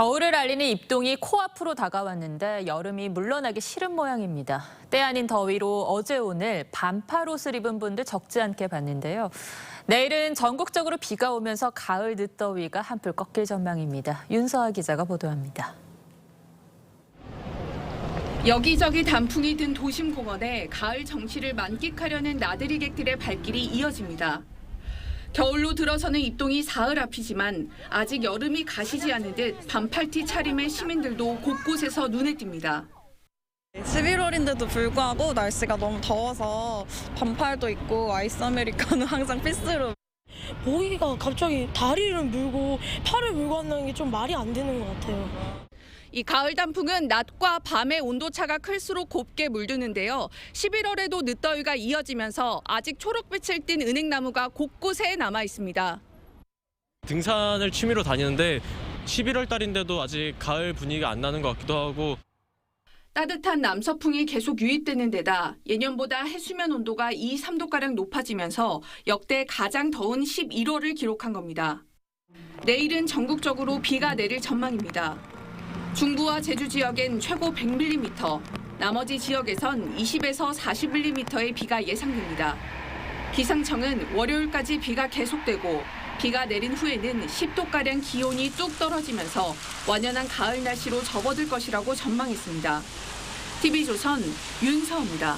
겨울을 알리는 입동이 코앞으로 다가왔는데 여름이 물러나기 싫은 모양입니다. 때 아닌 더위로 어제 오늘 반팔 옷을 입은 분들 적지 않게 봤는데요. 내일은 전국적으로 비가 오면서 가을 늦더위가 한풀 꺾일 전망입니다. 윤서아 기자가 보도합니다. 여기저기 단풍이 든 도심 공원에 가을 정취를 만끽하려는 나들이객들의 발길이 이어집니다. 겨울로 들어서는 입동이 사흘 앞이지만 아직 여름이 가시지 않은 듯 반팔티 차림의 시민들도 곳곳에서 눈에 띕니다. 11월인데도 불구하고 날씨가 너무 더워서 반팔도 입고 아이스 아메리카노 항상 필수로 모기가 갑자기 다리를 물고 팔을 물고 한다는 게 좀 말이 안 되는 것 같아요. 이 가을 단풍은 낮과 밤의 온도차가 클수록 곱게 물드는데요. 11월에도 늦더위가 이어지면서 아직 초록빛을 띤 은행나무가 곳곳에 남아 있습니다. 등산을 취미로 다니는데 11월 달인데도 아직 가을 분위기가 안 나는 것 같기도 하고 따뜻한 남서풍이 계속 유입되는 데다 예년보다 해수면 온도가 2, 3도가량 높아지면서 역대 가장 더운 11월을 기록한 겁니다. 내일은 전국적으로 비가 내릴 전망입니다. 중부와 제주 지역엔 최고 100mm, 나머지 지역에선 20에서 40mm의 비가 예상됩니다. 기상청은 월요일까지 비가 계속되고 비가 내린 후에는 10도가량 기온이 뚝 떨어지면서 완연한 가을 날씨로 접어들 것이라고 전망했습니다. TV조선 윤서입니다.